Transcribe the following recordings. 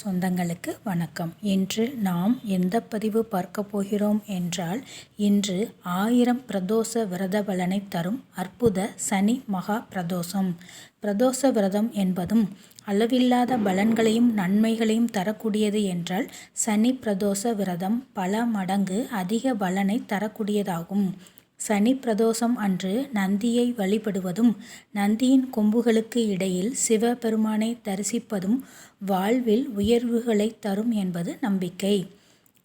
சொந்தங்களுக்கு வணக்கம். இன்று நாம் எந்த பதிவு பார்க்க போகிறோம் என்றால் இன்று ஆயிரம் பிரதோஷ விரத பலனை தரும் அற்புத சனி மகா பிரதோஷம். பிரதோஷ விரதம் என்பதும் அளவில்லாத பலன்களையும் நன்மைகளையும் தரக்கூடியது என்றால் சனி பிரதோஷ விரதம் பல மடங்கு அதிக பலனை தரக்கூடியதாகும். சனி பிரதோஷம் அன்று நந்தியை வழிபடுவதும் நந்தியின் கொம்புகளுக்கு இடையில் சிவபெருமானை தரிசிப்பதும் வாழ்வில் உயர்வுகளை தரும் என்பது நம்பிக்கை.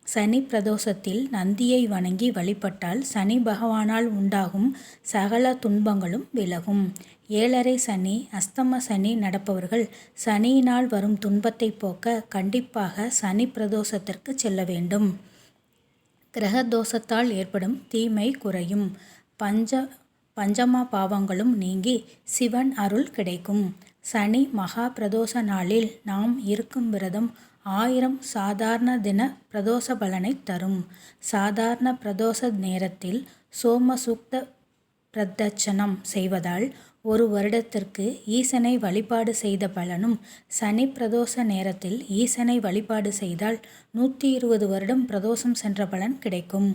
சனி பிரதோஷத்தில் நந்தியை வணங்கி வழிபட்டால் சனி பகவானால் உண்டாகும் சகல துன்பங்களும் விலகும். ஏழரை சனி அஸ்தம சனி நடப்பவர்கள் சனியினால் வரும் துன்பத்தை போக்க கண்டிப்பாக சனி பிரதோஷத்திற்கு செல்ல வேண்டும். கிரக தோஷத்தால் ஏற்படும் தீமை குறையும். பஞ்ச பஞ்சமா பாவங்களும் நீங்கி சிவன் அருள் கிடைக்கும். சனி மகா பிரதோஷ நாளில் நாம் இருக்கும் விரதம் ஆயிரம் சாதாரண தின பிரதோஷ பலனை தரும். சாதாரண பிரதோஷ நேரத்தில் சோம சூக்த பிரதட்சணம் செய்வதால் ஒரு வருடத்திற்கு ஈசனை வழிபாடு செய்த பலனும் சனி பிரதோஷ நேரத்தில் ஈசனை வழிபாடு செய்தால் நூற்றி இருபது வருடம் பிரதோஷம் சென்ற பலன் கிடைக்கும்.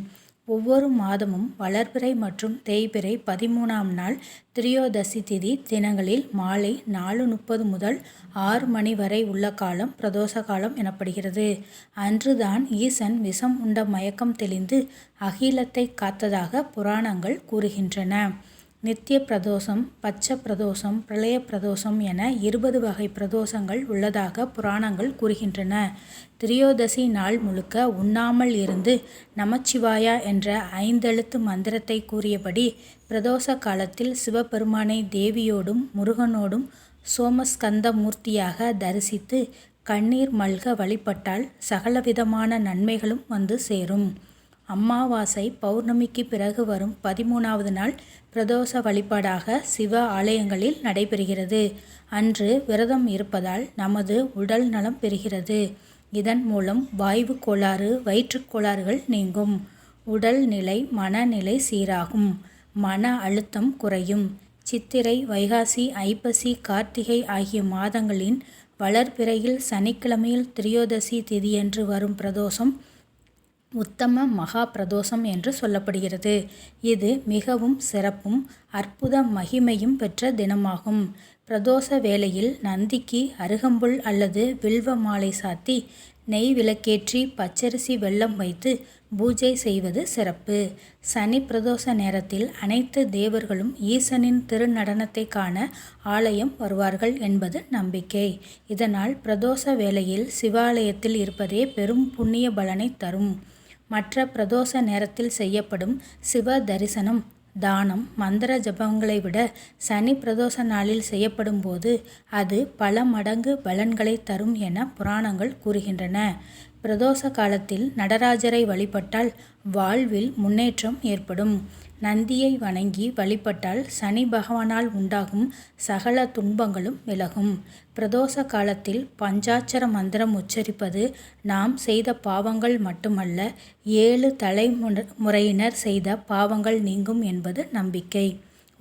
ஒவ்வொரு மாதமும் வளர்பிறை மற்றும் தேய்பிறை பதிமூணாம் நாள் திரியோதசி திதி தினங்களில் மாலை நாலு முப்பது முதல் ஆறு மணி வரை உள்ள காலம் பிரதோஷ காலம் எனப்படுகிறது. அன்றுதான் ஈசன் விஷம் உண்ட மயக்கம் தெளிந்து அகிலத்தை காத்ததாக புராணங்கள் கூறுகின்றன. நித்திய பிரதோஷம் பச்ச பிரதோஷம் பிரளய பிரதோஷம் என இருபது வகை பிரதோஷங்கள் உள்ளதாக புராணங்கள் கூறுகின்றன. திரியோதசி நாள் முழுக்க உண்ணாமல் இருந்து நமச்சிவாயா என்ற ஐந்தெழுத்து மந்திரத்தை கூறியபடி பிரதோஷ காலத்தில் சிவபெருமானை தேவியோடும் முருகனோடும் சோமஸ்கந்த மூர்த்தியாக தரிசித்து கண்ணீர் மல்க வழிபட்டால் சகலவிதமான நன்மைகளும் வந்து சேரும். அமாவாசை பௌர்ணமிக்கு பிறகு வரும் பதிமூணாவது நாள் பிரதோஷ வழிபாடாக சிவ ஆலயங்களில் நடைபெறுகிறது. அன்று விரதம் இருப்பதால் நமது உடல் நலம் பெறுகிறது. இதன் மூலம் வாய்வு கோளாறு வயிற்றுக் கோளாறுகள் நீங்கும். உடல் நிலை மனநிலை சீராகும். மன அழுத்தம் குறையும். சித்திரை வைகாசி ஐப்பசி கார்த்திகை ஆகிய மாதங்களின் வளர்பிறையில் சனிக்கிழமையில் திரியோதசி திதியன்று வரும் பிரதோஷம் உத்தம மகா பிரதோஷம் என்று சொல்லப்படுகிறது. இது மிகவும் சிறப்பும் அற்புத மகிமையும் பெற்ற தினமாகும். பிரதோஷ வேளையில் நந்திக்கு அருகம்புல் அல்லது வில்வ மாலை சாத்தி நெய் விளக்கேற்றி பச்சரிசி வெள்ளம் வைத்து பூஜை செய்வது சிறப்பு. சனி பிரதோஷ நேரத்தில் அனைத்து தேவர்களும் ஈசனின் திருநடனத்தை காண ஆலயம் வருவார்கள் என்பது நம்பிக்கை. இதனால் பிரதோஷ வேளையில் சிவாலயத்தில் இருப்பதே பெரும் புண்ணிய பலனை தரும். மற்ற பிரதோஷ நேரத்தில் செய்யப்படும் சிவ தரிசனம் தானம் மந்திர ஜபங்களை விட சனி பிரதோஷ நாளில் செய்யப்படும் போது அது பல மடங்கு பலன்களை தரும் என புராணங்கள் கூறுகின்றன. பிரதோஷ காலத்தில் நடராஜரை வழிபட்டால் வாழ்வில் முன்னேற்றம் ஏற்படும். நந்தியை வணங்கி வழிபட்டால் சனி பகவானால் உண்டாகும் சகல துன்பங்களும் விலகும். பிரதோஷ காலத்தில் பஞ்சாட்சர மந்திரம் உச்சரிப்பது நாம் செய்த பாவங்கள் மட்டுமல்ல ஏழு தலைமுறையினர் செய்த பாவங்கள் நீங்கும் என்பது நம்பிக்கை.